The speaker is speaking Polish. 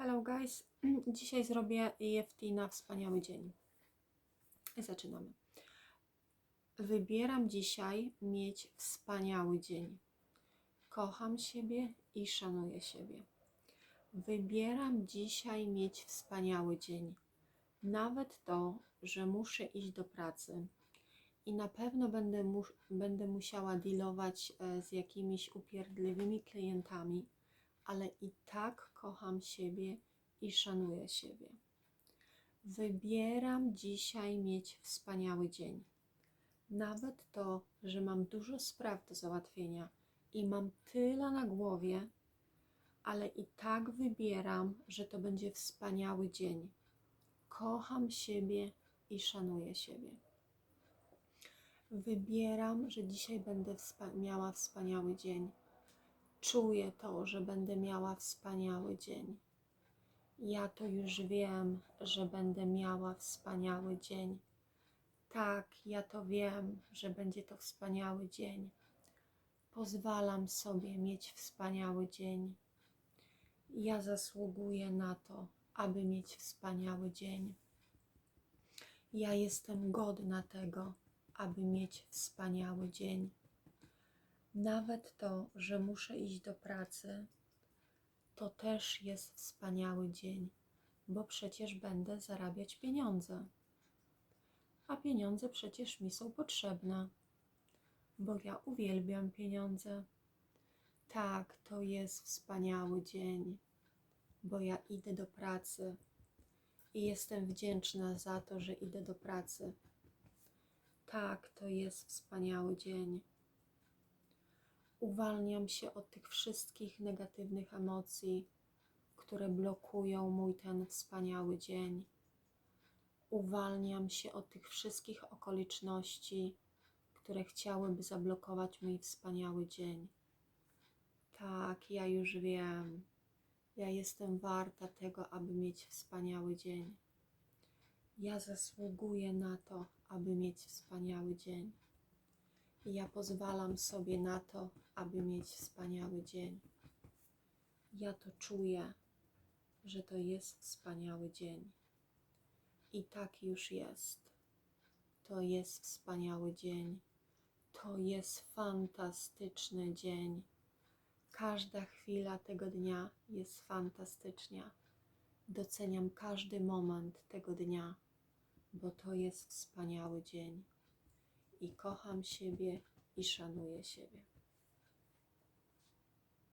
Hello guys, dzisiaj zrobię EFT na wspaniały dzień. Zaczynamy. Wybieram dzisiaj mieć wspaniały dzień. Kocham siebie i szanuję siebie. Wybieram dzisiaj mieć wspaniały dzień. Nawet to, że muszę iść do pracy i na pewno będę, mu- będę musiała dealować e, z jakimiś upierdliwymi klientami, ale i tak kocham siebie i szanuję siebie. Wybieram dzisiaj mieć wspaniały dzień. Nawet to, że mam dużo spraw do załatwienia i mam tyle na głowie, ale i tak wybieram, że to będzie wspaniały dzień. Kocham siebie i szanuję siebie. Wybieram, że dzisiaj będę wspa- miała wspaniały dzień. Czuję to, że będę miała wspaniały dzień. Ja to już wiem, że będę miała wspaniały dzień. Tak, ja to wiem, że będzie to wspaniały dzień. Pozwalam sobie mieć wspaniały dzień. Ja zasługuję na to, aby mieć wspaniały dzień. Ja jestem godna tego, aby mieć wspaniały dzień. Nawet to, że muszę iść do pracy, to też jest wspaniały dzień, bo przecież będę zarabiać pieniądze. A pieniądze przecież mi są potrzebne, bo ja uwielbiam pieniądze. Tak, to jest wspaniały dzień, bo ja idę do pracy i jestem wdzięczna za to, że idę do pracy. Tak, to jest wspaniały dzień uwalniam się od tych wszystkich negatywnych emocji, które blokują mój ten wspaniały dzień. Uwalniam się od tych wszystkich okoliczności, które chciałyby zablokować mój wspaniały dzień. Tak, ja już wiem. Ja jestem warta tego, aby mieć wspaniały dzień. Ja zasługuję na to, aby mieć wspaniały dzień. I ja pozwalam sobie na to, aby mieć wspaniały dzień. Ja to czuję, że to jest wspaniały dzień. I tak już jest. To jest wspaniały dzień. To jest fantastyczny dzień. Każda chwila tego dnia jest fantastyczna. Doceniam każdy moment tego dnia, bo to jest wspaniały dzień i kocham siebie i szanuję siebie.